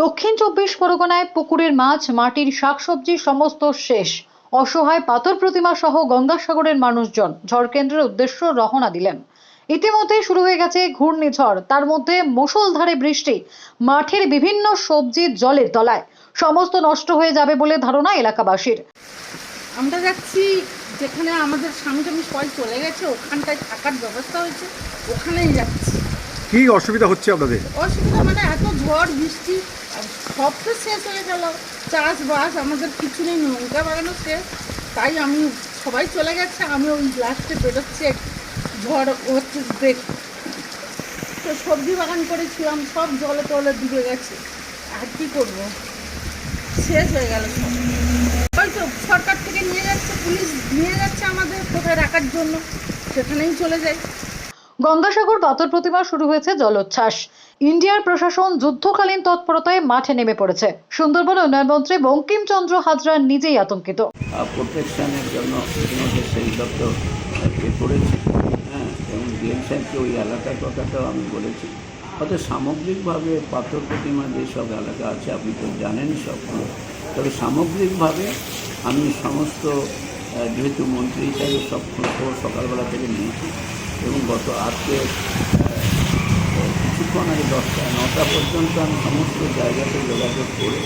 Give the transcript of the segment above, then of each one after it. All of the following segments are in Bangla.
দক্ষিণ চব্বিশ পরগনায় পুকুরের মাছ, মাটির শাকসবজি সমস্ত শেষ। অসহায় পাথর প্রতিমা সহ গঙ্গাসাগরের মানুষজন ঝড়কেন্দ্রের উদ্দেশ্য রওনা দিলেন। ইতিমধ্যে শুরু হয়ে গেছে ঘূর্ণিঝড়। তার মধ্যে মুষলধারে বৃষ্টি, মাঠের বিভিন্ন সবজি জলের তলায়। সমস্ত নষ্ট হয়ে যাবে বলে ধারণা এলাকাবাসীর। আমরা যাচ্ছি যেখানে আমাদের স্বামী টামি সবাই চলে গেছে, ওখানটায় থাকার ব্যবস্থা হয়েছে, ওখানেই যাচ্ছি। কি অসুবিধা হচ্ছে আপনাদের? অসুবিধা মানে এত ঝড়, বৃষ্টি সব তো শেষ হয়ে গেল। চাষবাস আমাদের কিছু নেই লঙ্কা বাগানো শেষ। তাই আমি, সবাই চলে গেছে, আমি ওই লাস্টে বেরোচ্ছি। ঝড় হচ্ছে দেখ। তো সবজি বাগান করেছিলাম, সব জলে টলে ডুবে গেছে। আর কি করব? শেষ হয়ে গেল সব। ওই তো সরকার থেকে নিয়ে যাচ্ছে, পুলিশ নিয়ে যাচ্ছে আমাদের কোথায় রাখার জন্য। সেখানেই চলে যাই গঙ্গাসাগর পাথর প্রতিমা শুরু হয়েছে জলোচ্ছ্বাস। ইন্ডিয়ার প্রশাসন যুদ্ধকালীন তৎপরতায় মাঠে নেমে পড়েছে। সুন্দরবন উন্নয়ন মন্ত্রী বঙ্কিমচন্দ্র হাজরা নিজেই আতঙ্কিত। প্রোটেকশনের জন্য সেই হ্যাঁ এবং কথাটাও আমি বলেছি। হয়তো সামগ্রিকভাবে পাথর প্রতিমা যেসব এলাকা আছে, আপনি তো জানেন সবগুলো। তবে সামগ্রিকভাবে আমি সমস্ত যেহেতু মন্ত্রী হিসাবে সব খবর সকালবেলা থেকে নিয়েছি এবং গত আজকে কিছুক্ষণ আগে দশটা নটা পর্যন্ত আমি সমস্ত জায়গাতে যোগাযোগ করে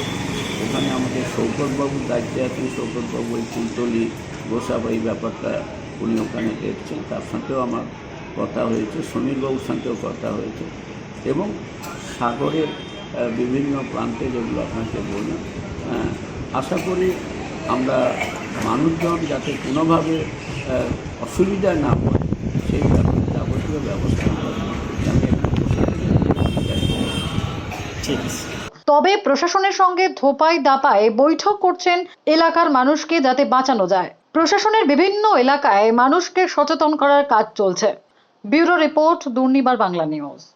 ওখানে আমাদের শৌকতবাবুর দায়িত্বে আছেন শৌকতবাবু ওই কুলতলি গোসাবাই ব্যাপারটা উনি ওখানে দেখছেন। তার সাথেও আমার কথা হয়েছে সমীরবাবুর সাথেও কথা হয়েছে এবং সাগরের বিভিন্ন প্রান্তে যেগুলো আপনাকে বললাম হ্যাঁ, আশা করি আমরা মানুষজন যাতে কোনোভাবে আহ, অসুবিধায় না পড়ে সেই ব্যাপারে যাবতীয় ব্যবস্থা। তবে প্রশাসনের সঙ্গে ধোপাই দাপায় বৈঠক করছেন এলাকার মানুষকে যাতে বাঁচানো যায়। প্রশাসনের বিভিন্ন এলাকায় মানুষকে সচেতন করার কাজ চলছে। Bureau report Durnibar Bangla news.